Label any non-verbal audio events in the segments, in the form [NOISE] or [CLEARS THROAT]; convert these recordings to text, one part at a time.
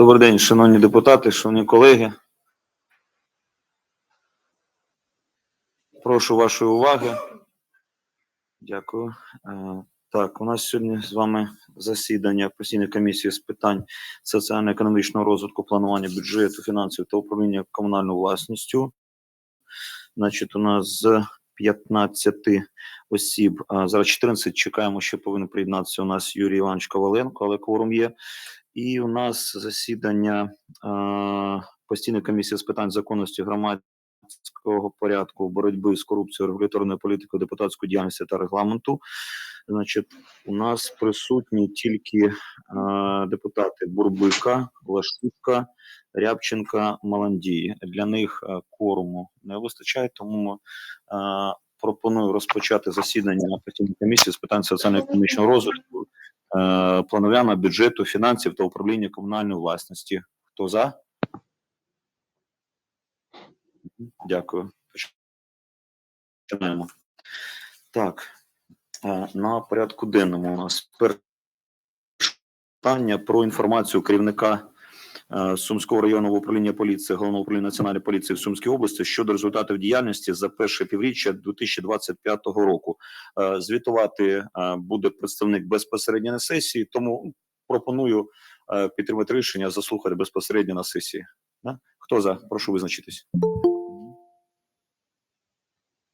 Добрий день, шановні депутати, шановні колеги. Прошу вашої уваги. Дякую. Е, Так, у нас сьогодні з вами засідання постійної комісії з питань соціально-економічного розвитку, планування бюджету, фінансів та управління комунальною власністю. Значить, у нас з 15 осіб, зараз 14 чекаємо, що повинен приєднатися у нас Юрій Іванович Коваленко, але кворум є. І у нас засідання е, постійної комісії з питань законності громадського порядку, боротьби з корупцією, регуляторною політикою, депутатської діяльності та регламенту. Значить, у нас присутні тільки е, депутати Бурбика, Лашука, Рябченка, Маландії. Для них е, кворуму не вистачає, тому е, пропоную розпочати засідання на комісії з питань соціально-економічного розвитку е, планування бюджету, фінансів та управління комунальної власності. Хто за? Дякую. Починаємо. Так, е, на порядку денному у нас питання про інформацію керівника Сумського районного управління поліції, головного управління національної поліції в Сумській області щодо результатів діяльності за перше півріччя 2025 року. Е, Звітувати е, буде представник безпосередньо на сесії, тому пропоную е, підтримати рішення заслухати безпосередньо на сесії. Хто за? Прошу визначитись.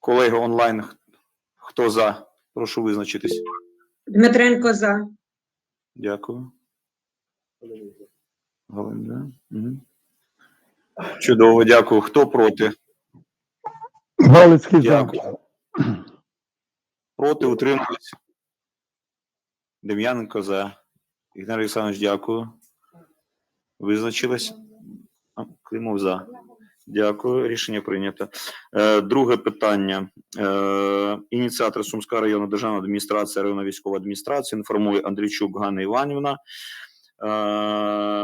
Колеги онлайн, хто за? Прошу визначитись. Дмитренко за. Дякую. Галина, Мгм. Чудово, дякую. Хто проти? Галицький за. Дякую. Проти утримались. Дем'яненко за. Ігнар Олександрович, дякую. Визначились? Климов за. Дякую. Рішення прийнято. Е, друге питання. Е, ініціатор Сумська районна державна адміністрація, районна військова адміністрація інформує Андрійчук Ганна Іванівна,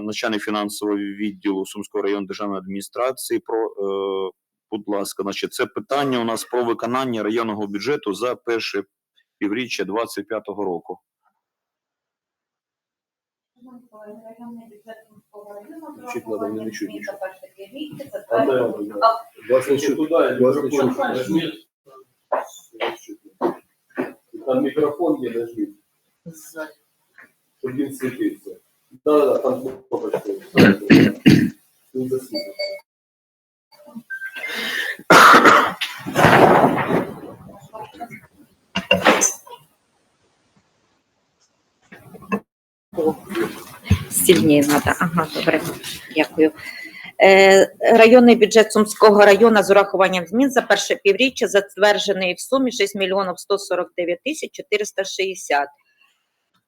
начальник фінансового відділу Сумського району державної адміністрації про е, будь ласка, значить, це питання у нас про виконання районного бюджету за перше півріччя 25-го року. Чуть надо, мне не чуть. А, да, да. Вас не чуть. Вас не чуть. Нажми. Там микрофон не нажми. Да, да, там засветится. Сильніше треба. Ага, добре. Дякую. Е, Районний бюджет Сумського району з урахуванням змін за перше півріччя затверджений в сумі 6 мільйонів 149 тисяч 460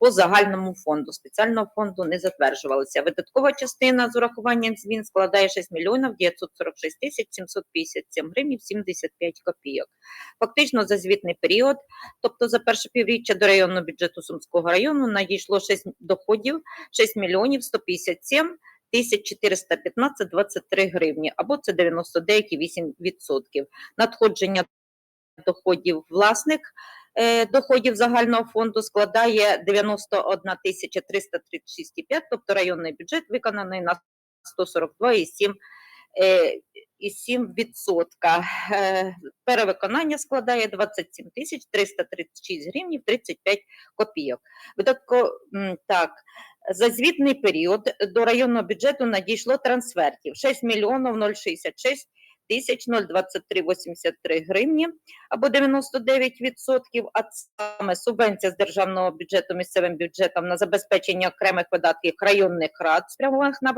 по загальному фонду. Спеціального фонду не затверджувалися. Видаткова частина з урахуванням змін складає 6 мільйонів 946 тисяч 757 гривень 75 копійок. Фактично за звітний період, тобто за перше півріччя до районного бюджету Сумського району надійшло 6 доходів 6 мільйонів 157 тисяч 415,23 гривні, або це 99,8%. Надходження доходів власник доходів загального фонду складає 91 тисяча 336,5, тобто районний бюджет виконаний на 142,7 е, і 7 відсотка. Е, Перевиконання складає 27 тисяч 336 гривень 35 копійок. Так, за звітний період до районного бюджету надійшло трансфертів 6 мільйонів 066 тисяч 023,83 гривні або 99%, а саме субвенція з державного бюджету місцевим бюджетом на забезпечення окремих видатків районних рад, спрямованих на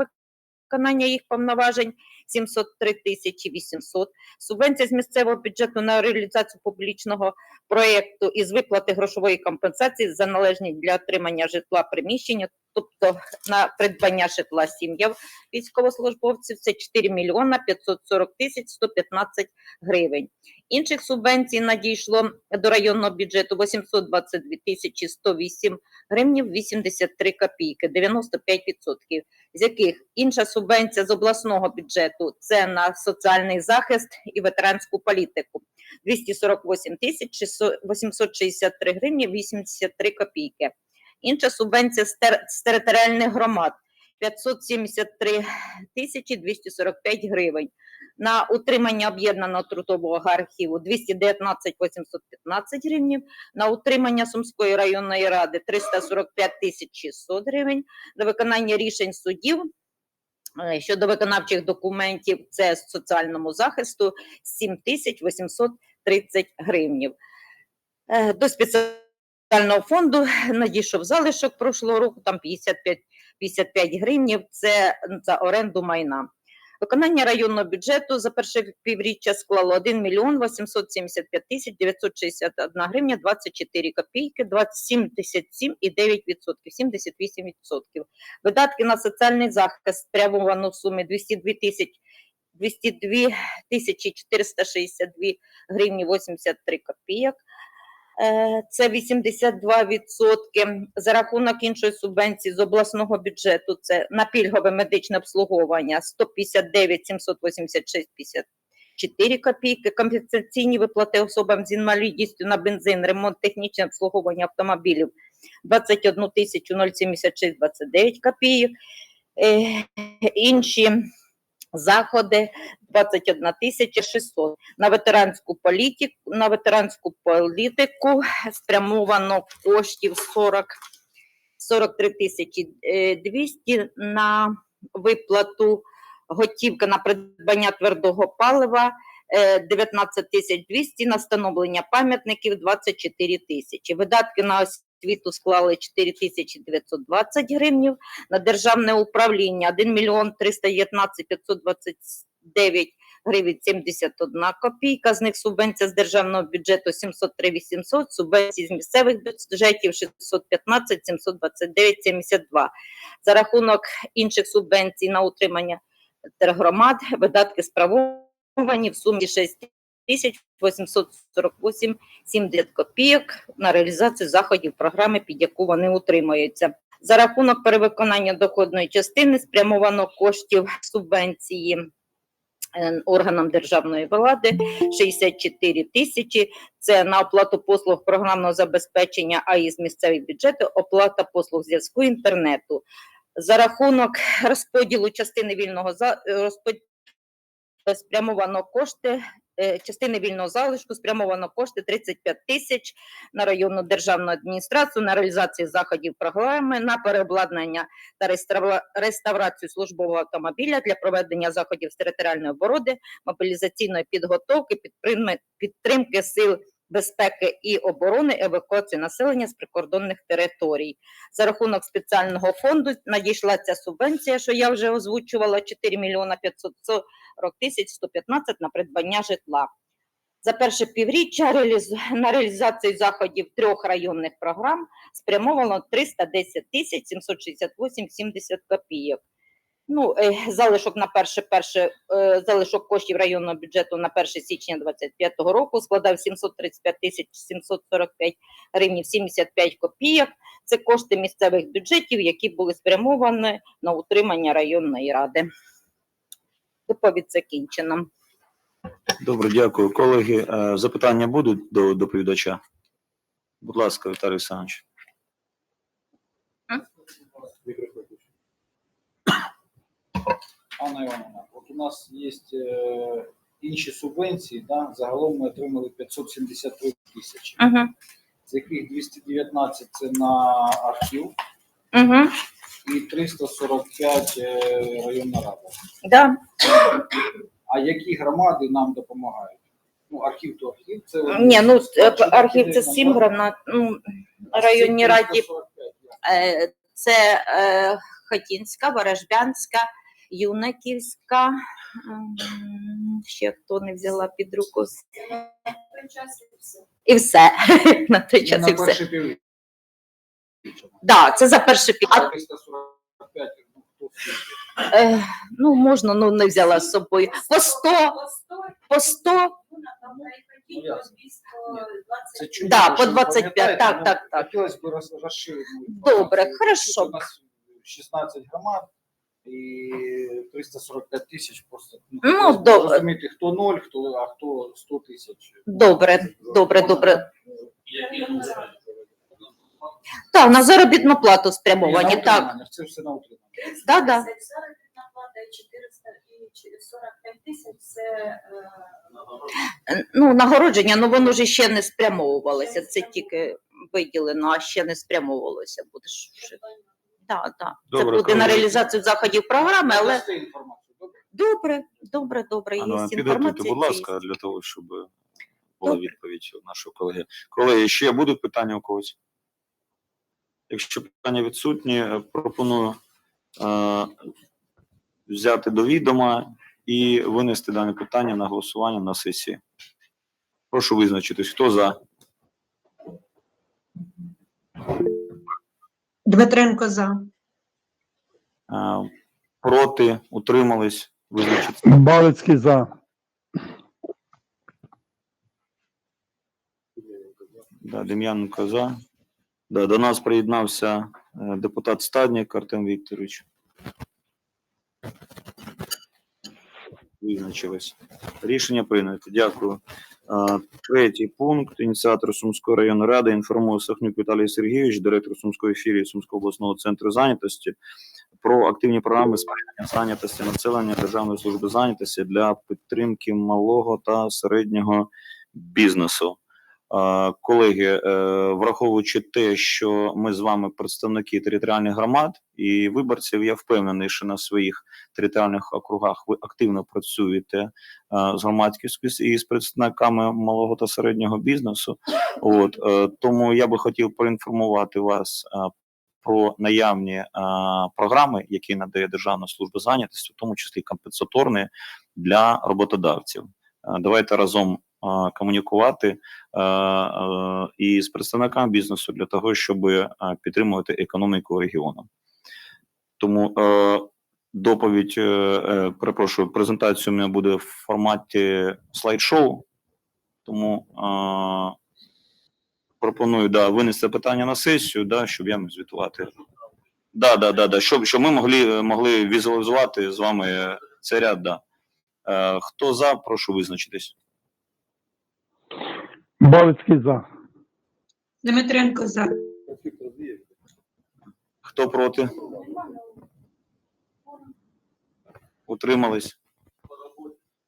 виконання їх повноважень 703 тисячі 800, субвенція з місцевого бюджету на реалізацію публічного проєкту із виплати грошової компенсації за належні для отримання житла приміщення, тобто на придбання житла сім'ям військовослужбовців, це 4 мільйона 540 тисяч 115 гривень. Інших субвенцій надійшло до районного бюджету 822 тисячі 108 гривнів 83 копійки, 95%, з яких інша субвенція з обласного бюджету – це на соціальний захист і ветеранську політику, 248 тисяч 863 гривні 83 копійки. Інша субвенція з територіальних громад 573 тисячі 245 гривень. На утримання об'єднаного трудового архіву 219 815 гривень. На утримання Сумської районної ради 345 тисяч 600 гривень. На виконання рішень судів е, щодо виконавчих документів це соціальному захисту 7 тисяч 830 гривень. До спеціального фонду надійшов залишок прошлого року, там 55, 55 гривнів, це за оренду майна. Виконання районного бюджету за перше півріччя склало 1 мільйон 875 тисяч 961 гривня 24 копійки, 27,9%, 78%. Видатки на соціальний захист спрямовано в сумі 202 тисяч 202 тисячі 462 гривні 83 копійок. Е, Це 82% за рахунок іншої субвенції з обласного бюджету. Це на пільгове медичне обслуговування 159 786 54 копійки, компенсаційні виплати особам з інвалідністю на бензин, ремонт, технічне обслуговування автомобілів 21 тисячу 076 29 копійок. Е, Інші заходи 21 тисяча 600 на ветеранську політику, на ветеранську політику спрямовано коштів 40, 43 тисячі е, 200 на виплату готівка на придбання твердого палива е, 19 тисяч 200 на встановлення пам'ятників 24 тисячі. Видатки на освіту склали 4 тисячі 920 гривнів, на державне управління 1 мільйон 319 529 гривень 71 копійка, з них субвенція з державного бюджету 703 800, субвенції з місцевих бюджетів 615 729 72. За рахунок інших субвенцій на утримання тергромад видатки справовані в сумі 6 тисяч 848 70 копійок на реалізацію заходів програми, під яку вони утримуються. За рахунок перевиконання доходної частини спрямовано коштів субвенції е, органам державної влади 64 тисячі. Це на оплату послуг програмного забезпечення АІ з місцевих бюджетів, оплата послуг зв'язку інтернету. За рахунок розподілу частини вільного за розпод... спрямовано кошти. Е, Частини вільного залишку спрямовано кошти 35 тисяч на районну державну адміністрацію на реалізацію заходів програми на переобладнання та реставра- реставрацію службового автомобіля для проведення заходів з територіальної оборони, мобілізаційної підготовки, підтримки сил безпеки і оборони, евакуації населення з прикордонних територій. За рахунок спеціального фонду надійшла ця субвенція, що я вже озвучувала, 4 мільйона 540 тисяч 115 на придбання житла. За перше півріччя на реалізацію заходів трьох районних програм спрямовано 310 тисяч 768 70 копійок. Ну, е, залишок на перше, перше е, залишок коштів районного бюджету на 1 січня 2025 року складав 735 тисяч 745 гривень 75 копійок. Це кошти місцевих бюджетів, які були спрямовані на утримання районної ради. Доповідь закінчена. Добре, дякую. Колеги, е, запитання будуть до доповідача? Будь ласка, Віталій Олександрович. Анна Івановна, от у нас є е, інші субвенції, да? загалом ми отримали 573 тисячі, Угу. з яких 219 це на архів Угу. і 345 е, районна рада. Да. А які громади нам допомагають? Ну, архів то архів, це Ні, ну е, архів це 7 гранат. Ну, районні раді 345, як? це е, Хотінська, Ворожбянська, Юнаківська. Ще хто не взяла під руку. І все. [LAUGHS] На той час і все. Да, це за перший пік. А ну. Е, ну, можна, ну не взяла з собою. По 100, по 100, Ну. Це Да, по 25, пам'ятаєте? так, Ну, так, так. Хотілося б розширити. Добре, хорошо. У нас 16 громад і 345 тисяч просто. Ну, б добре. Розуміти, хто 0, хто, а хто 100 тисяч. Добре, добре, добре. Так, на заробітну плату спрямовані, на так. Це все на утримання. Да, да. Заробітна плата і 400 і чи- 45 тисяч це е, Ну, нагородження, ну воно ж ще не спрямовувалося. Це тільки виділено, а ще не спрямовувалося. Буде ж Да, да. Це Добре, буде на реалізацію заходів програми, але Дасте інформацію, добре? добре, добре, добре. Є Ану, інформація. будь ласка, для того, щоб була Добре. відповідь від нашого колеги. Колеги, ще будуть питання у когось? Якщо питання відсутні, е, пропоную е, взяти до відома і винести дане питання на голосування на сесії. Прошу визначитись, хто за. Дмитренко за. Е, проти, утримались, визначитись. Балицький за. Да, Дем'яненко за. Да, до нас приєднався е, депутат Стаднік Артем Вікторович. Визначились. Рішення прийнято. Дякую. Третій пункт. Ініціатор Сумської районної ради інформує Сахнюк Віталій Сергійович, директор Сумської філії Сумського обласного центру зайнятості, про активні програми сприяння зайнятості населення Державної служби зайнятості для підтримки малого та середнього бізнесу. Колеги, е, враховуючи те, що ми з вами представники територіальних громад і виборців, я впевнений, що на своїх територіальних округах ви активно працюєте е, з громадськістю і з представниками малого та середнього бізнесу. От е, тому я би хотів поінформувати вас про наявні програми, які надає Державна служба зайнятості, в тому числі компенсаторні для роботодавців. Давайте разом комунікувати і з представниками бізнесу для того, щоб підтримувати економіку регіону. Тому доповідь, е, е, перепрошую, презентація у мене буде в форматі слайд-шоу. Тому пропоную да, винести питання на сесію, да, щоб я міг звітувати. Да, да, да, да, щоб, щоб ми могли, могли візуалізувати з вами цей ряд. Да. Е, хто за, прошу визначитись. Балицький за. Дмитренко за. Хто проти? Утримались?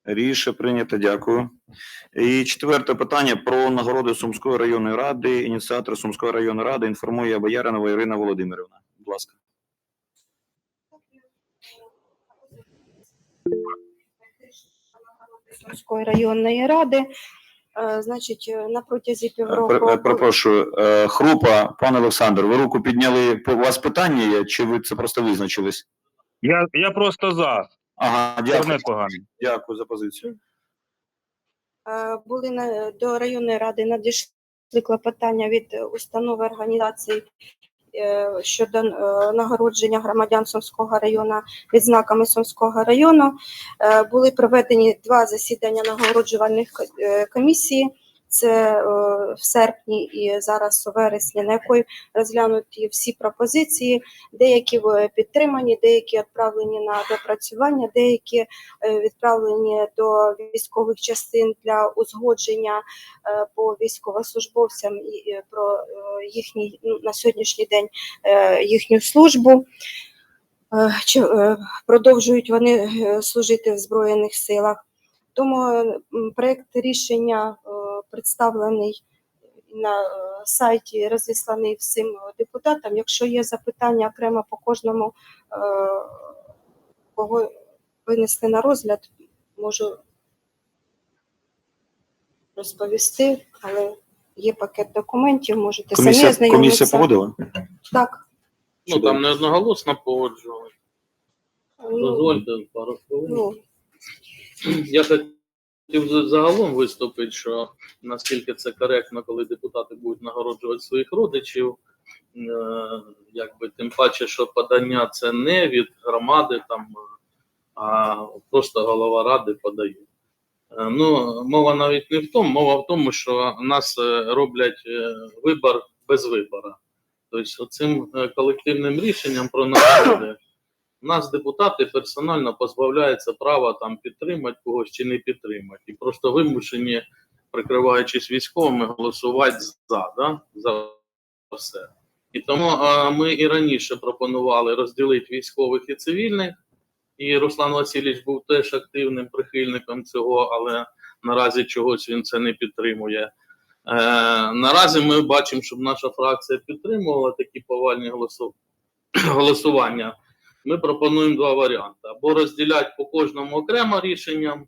Рішення прийнято, дякую. І четверте питання про нагороди Сумської районної ради. Ініціатор Сумської районної ради інформує Бояринова Ірина Володимирівна. Будь ласка. Сумської районної ради. Е, Значить, е, на протязі Е, півроку е, Хрупа, пан Олександр, ви руку підняли. У вас питання є, чи ви це просто визначились? Я, я просто за. Ага, дякую. Дякую за позицію. Були на, до районної ради надійшли клопотання від установи організацій е, щодо е, нагородження громадян Сумського району відзнаками Сумського району. Е, Були проведені два засідання нагороджувальних е, комісій. Це е, в серпні і зараз у вересні, на якої розглянуті всі пропозиції, деякі е, підтримані, деякі відправлені на допрацювання, деякі е, відправлені до військових частин для узгодження по військовослужбовцям і про їхній ну, на сьогоднішній день їхню службу. Чи продовжують вони служити в Збройних силах. Тому м, проект рішення е, представлений на е, сайті, розісланий всім депутатам. Якщо є запитання окремо по кожному, е, кого винесли на розгляд, можу розповісти, але є пакет документів, можете самі Комісія, комісія погодила? Так. Ну там не одноголосно погоджували. Ну, Дозвольте пару хвилин. Я хотів загалом виступити, що наскільки це коректно, коли депутати будуть нагороджувати своїх родичів. Е, якби тим паче, що подання це не від громади, там, а просто голова ради подає. Е, Ну, мова навіть не в тому, мова в тому, що нас е, роблять вибор без вибора. Тобто, цим колективним рішенням про нагороди нас депутати персонально позбавляються права там підтримати когось чи не підтримати. І просто вимушені, прикриваючись військовими, голосувати за, да? за все. І тому е, ми і раніше пропонували розділити військових і цивільних. І Руслан Васильович був теж активним прихильником цього, але наразі чогось він це не підтримує. Е, наразі ми бачимо, щоб наша фракція підтримувала такі повальні голосу- [CLEARS THROAT] голосування. Ми пропонуємо два варіанти: або розділяти по кожному окремо рішенням,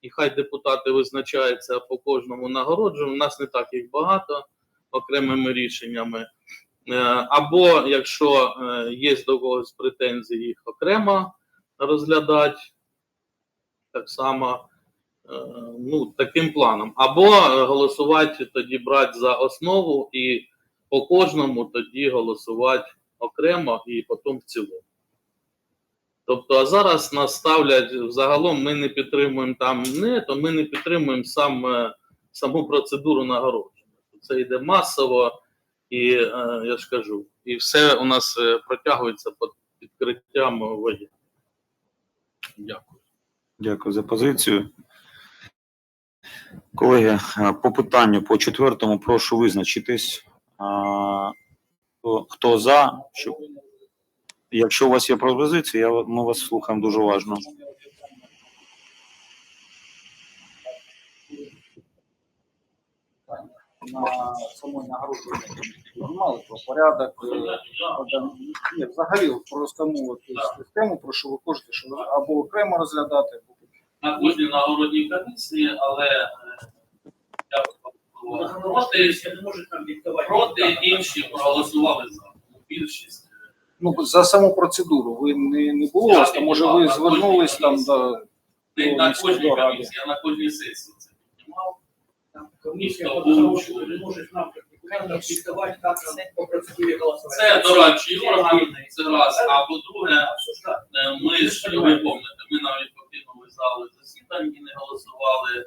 і хай депутати визначаються по кожному нагородженню. У нас не так їх багато окремими рішеннями. Е, Або якщо е, є до когось претензії, їх окремо розглядати так само е, ну, таким планом. Або голосувати тоді брати за основу і по кожному тоді голосувати окремо і потім в цілому. Тобто, а зараз нас ставлять взагалом, ми не підтримуємо там не, то ми не підтримуємо сам, е, саму процедуру нагородження. Це йде масово, і е, я ж кажу, і все у нас е, протягується під підкриттям воєнних. Дякую. Дякую за позицію. Колеги, по питанню по четвертому прошу визначитись. Хто- Хто за? Щоб... Якщо у вас є пропозиції, я, ми вас слухаємо дуже уважно. на самої нагородження нормали про порядок. е, Ні, взагалі про саму систему, про що ви кажете, що або окремо розглядати, або на кожній нагородній комісії, але е, я проти, проти інші проголосували за. Більшість. Ну, за саму процедуру. Ви не, не було вас, то може ви звернулись там до Ну, на кожній ради. комісії, а на кожній сесії це піднімав. Комісія Хто по-хорошому не може нам диктувати, по процедурі голосувати. Це дорадчий орган, це раз. А по-друге, Обсуждати. Е, Ми ж ви помните, ми навіть покинули зали засідань і не голосували, е,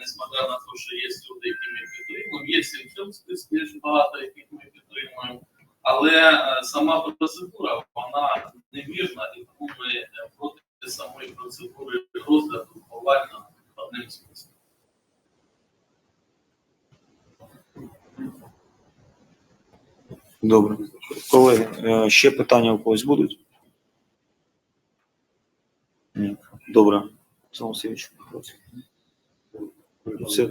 несмотря на те, що є люди, які ми підтримуємо. Є і в цьому списку є ж багато, яких ми підтримуємо. Але е, сама процедура вона невірна, і тому ми е, проти самої процедури розгляду повально одним списком. Добре. Колеги, е, ще питання у когось будуть? Ні. Добре. Васильович. Все,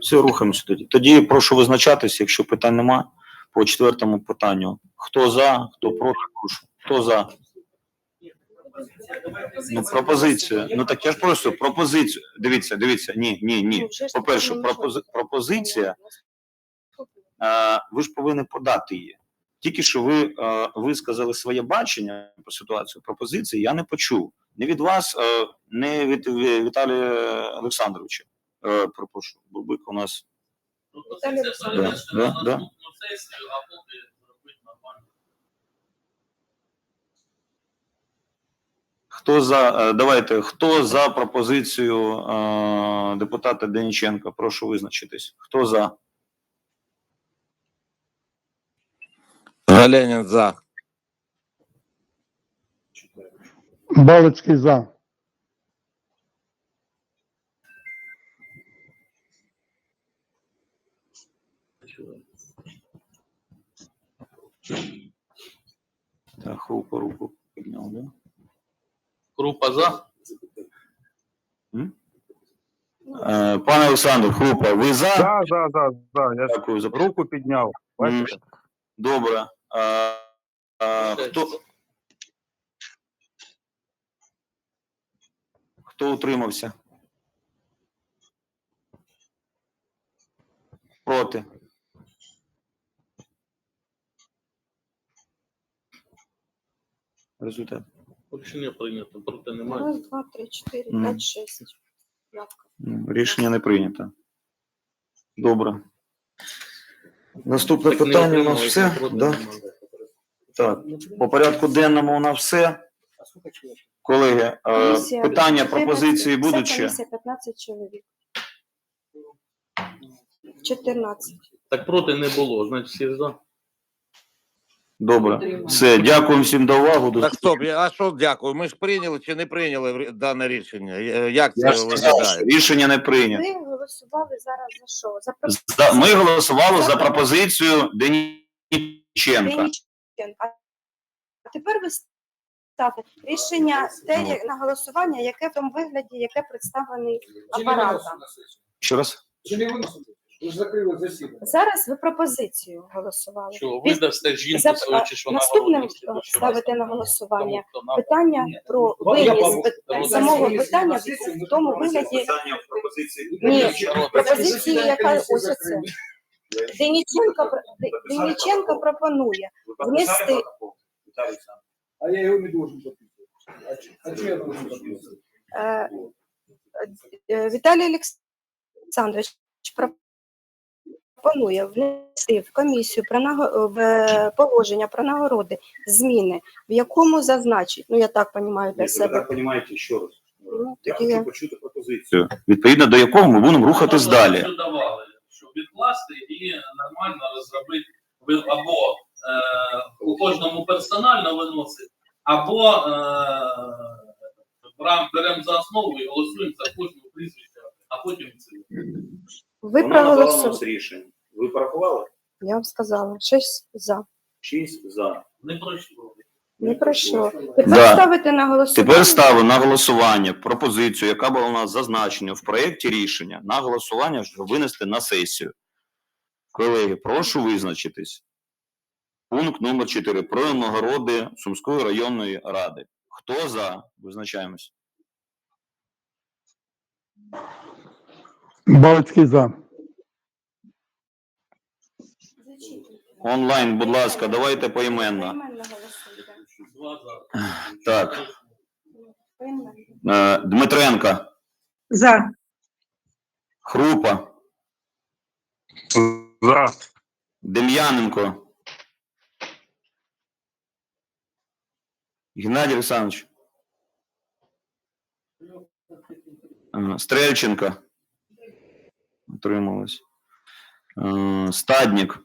все, рухаємося тоді. Тоді прошу визначатись, якщо питань нема, по четвертому питанню. Хто за, хто проти, прошу. Хто за? Ну, пропозиція. Ну так я ж просто пропозицію. Дивіться, дивіться. Ні, ні, ні. По-перше, пропози- пропозиція, е, ви ж повинні подати її. Тільки що ви е, висказали своє бачення про ситуацію, пропозиції, я не почув. Не від вас, е, не від Віталія Олександровича. Е, Пропошу, Бубик у нас. Пропозиція Олександрович. Да, да, наступну сесію, а поки зробити нормально. Хто за, е, давайте, хто за пропозицію е, депутата Дениченка? Прошу визначитись. Хто за? Галенин за. Балицький за. Так, Хрупа руку підняв, да? Група за. Е, Пане Олександр, Хрупа, ви за? За, за, за, за. Я ж Дякую за руку підняв. Бачите? Добре. А, а, хто, хто утримався? Проти. Результат. Рішення прийнято, проти немає. Раз, два, три, чотири, Мгм. п'ять, шість. Явка. Ну, Рішення не прийнято. Добре. Наступне Так не питання у нас отримали, все. проти Да? немає. Так, по порядку денному у нас все. Колеги, е, Комісія питання, 14, пропозиції будуть ще? комісія 15 чоловік. 14. Так проти не було, значить всі за. Добре. Все, дякую всім за увагу. До Так стоп, я- а що дякую? Ми ж прийняли чи не прийняли дане рішення? Е, Як Я це ж сказав, що виглядає? рішення не прийнято. Ви голосували зараз за що? За про- За- Ми голосували за пропозицію Деніченка. А тепер ви ставите рішення те Ну. як- на голосування, яке в тому вигляді, яке представлений апаратом. Ще раз. Чи не виносимо? Ви ж закрили засідання. Зараз ви пропозицію голосували. Що ви дасте жінку За- свою чи що Наступним чи що ставити на голосування Тому, хто нам- питання Ні. про Ну, я виніс самого питання в тому вигляді пропозиції. Ні, пропозиції, Засідання яка комісії ось оце. закрили. Деніченко, про- Де- Деніченко пропонує внести А я його не должен підписувати. А чи- А чи я должен підписувати? е, е, Віталій Олександрович пропонує внести в комісію про наго- в е, положення про нагороди зміни, в якому зазначить, ну я так розумію для себе. розумієте, ще раз. Ну, тоді я- почути пропозицію, відповідно до якого ми будемо рухатись далі. що давали, щоб відкласти і нормально розробити ви- або е, у кожному персонально виносити, або е, беремо за основу і голосуємо за кожну прізвище, а потім це. Ви проголосували. рішення. Ви порахували? Я вам сказала, шість за. Шість за. Не пройшло. Не пройшло. Тепер Да. ставити на голосування. Тепер ставлю на голосування пропозицію, яка була у нас зазначена в проєкті рішення, на голосування, щоб винести на сесію. Колеги, прошу визначитись. Пункт номер 4. Про нагороди Сумської районної ради. Хто за? Визначаємось. Балицький за. Онлайн, будь ласка, давайте поіменно. Так. Е, Дмитренко, За. Хрупа, За. Дем'яненко. Геннадій Олександрович. Ага, Стрельченко. Утрималось. Е, Стадник.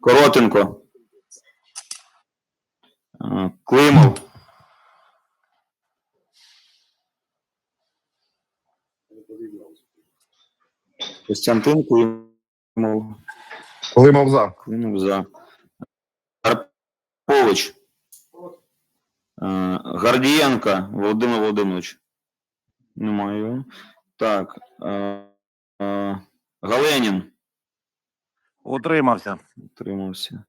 Коротенко. Е, Климов. Костянтин Климов. Климов за. Климов за. Карпович. Е, Гордієнко Володимир Володимирович. Немає його. Так. е, е, Галенін. Утримався. Утримався.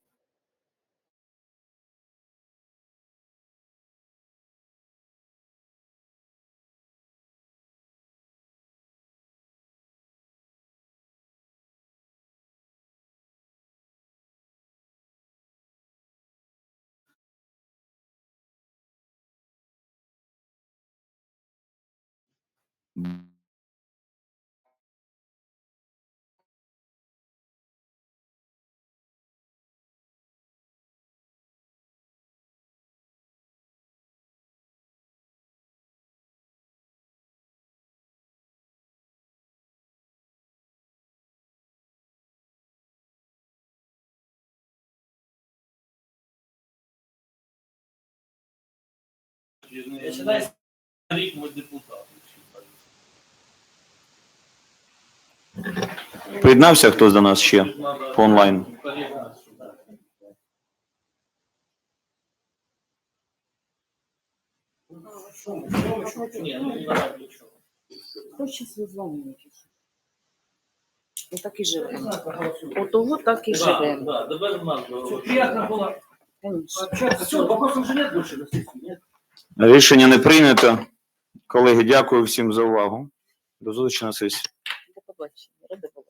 Починає рік ми депутати. Приєднався хтось до нас ще по онлайн. Ну, нічого. Хочеться визвонювати. Отак і живемо. Отого так і живемо. Приятно было Все, вопросов нет? Рішення не прийнято. Колеги, дякую всім за увагу. До зустрічі на сесії. До побачення.